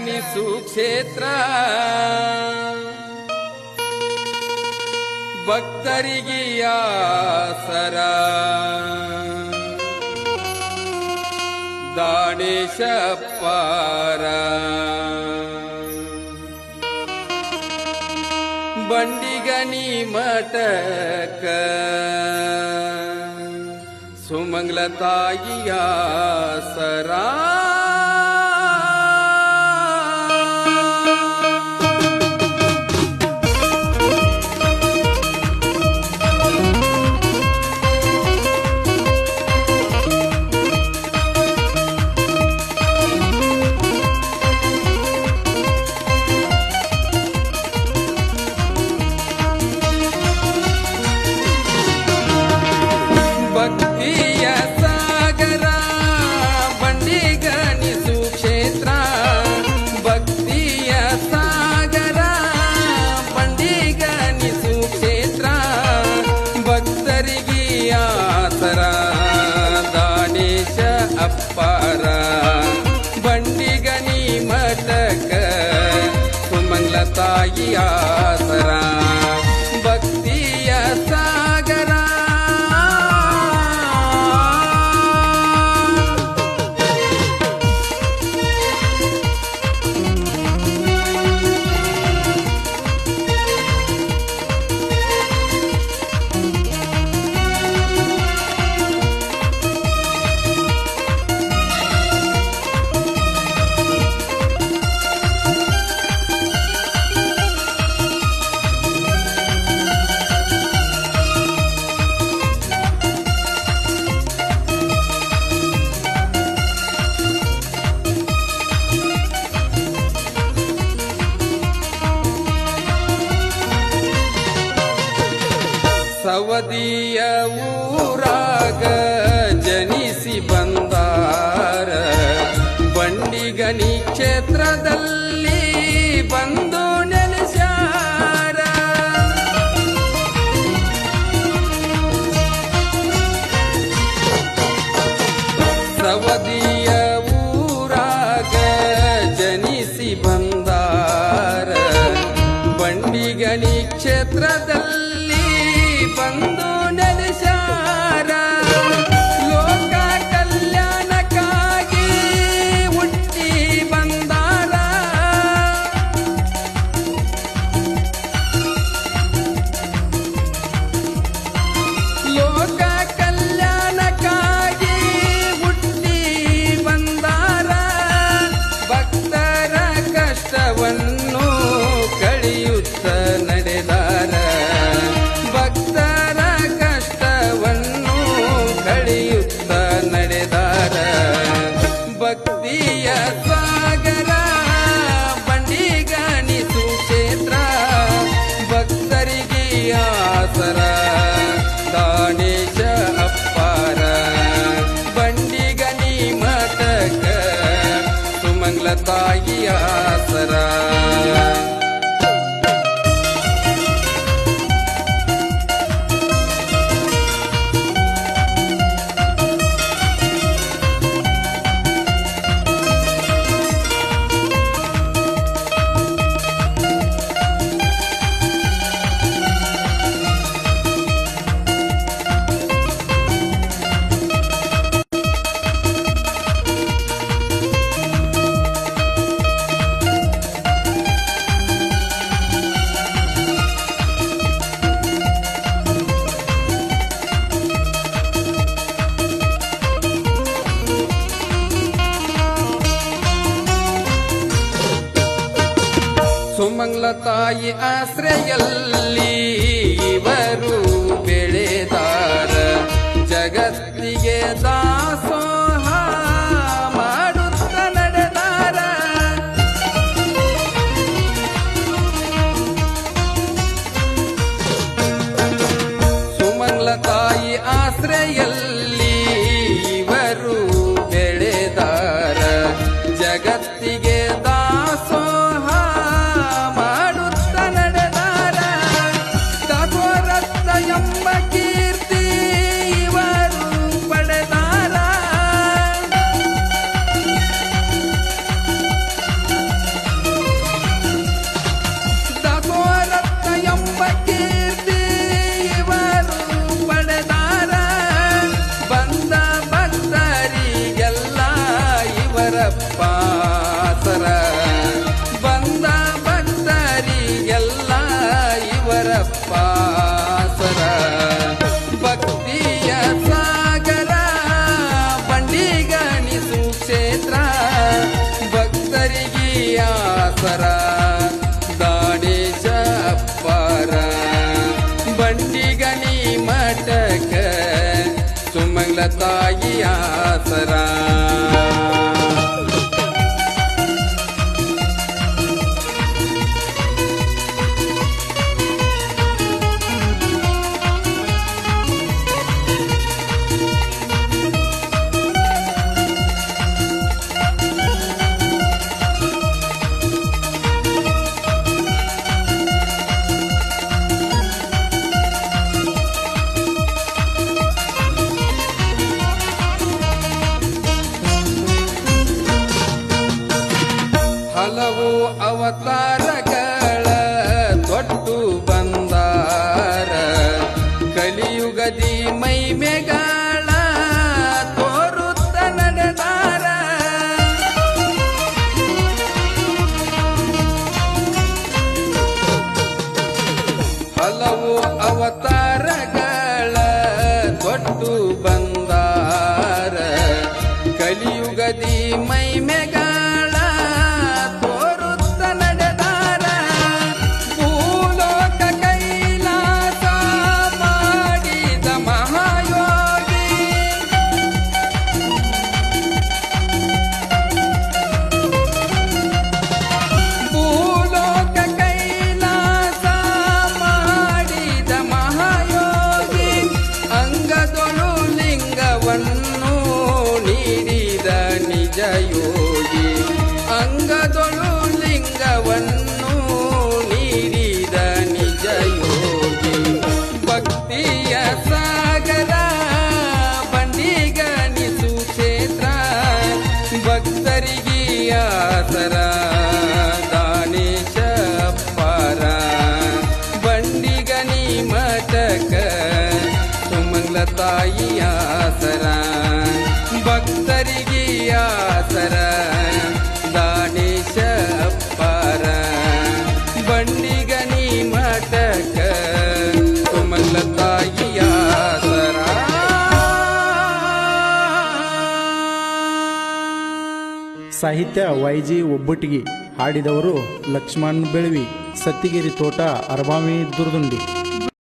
ಜನಿಸು ಕ್ಷೇತ್ರ ಭಕ್ತರಿಗಿಯಾಸರ ದಾಡೇಶ ಪಾರ ಬಂಡಿಗನಿ ಮಟಕ ಸುಮಂಗಲ ತಾಯಿಯ ಸರಾ ತಾಯಿಯ ಸರಾ 我的爱。ಆಸರ ಮಂಗ್ಲ ತಾಯಿ ಆಶ್ರಯಲ್ಲಿ ಇವರು ಇವರಪ್ಪಾಸರ ಬಂದ ಭಕ್ತರಿಗೆಲ್ಲ ಇವರಪ್ಪಾಸರ ಭಕ್ತಿಯ ಸಾಗರ, ಬಂಡಿಗಣಿಸು ಕ್ಷೇತ್ರ, ಭಕ್ತರಿಗೆ ಆಸರ. ದಾಡೇಶಪ್ಪರ ಬಂಡಿಗಣಿ ಮಠಕ ಸುಮಂಗ್ಲ ತಾಯಿ ಆಸರ. அவதாரக ಬಂಡಿಗಣಿ ಮತಕ, ಸುಮಂಗ್ಲ ತಾಯಿ ಆಸರ, ಭಕ್ತರಿಗೆ ಆಸರ, ದಾನೇಶ ಅಪ್ಪಾರ. ಬಂಡಿಗನಿ ಮತಕ, ಸುಮಂಗ್ಲ ತಾಯಿ ಆಸರ. ಸಾಹಿತ್ಯ ವೈಜಿ ಒಬ್ಬಟ್ಟಿಗೆ. ಹಾಡಿದವರು ಲಕ್ಷ್ಮಣ್ ಬೆಳವಿ ಸತ್ತಿಗೆರಿ ತೋಟ ಅರಬಾವಿ ದುರ್ದುಂಡಿ.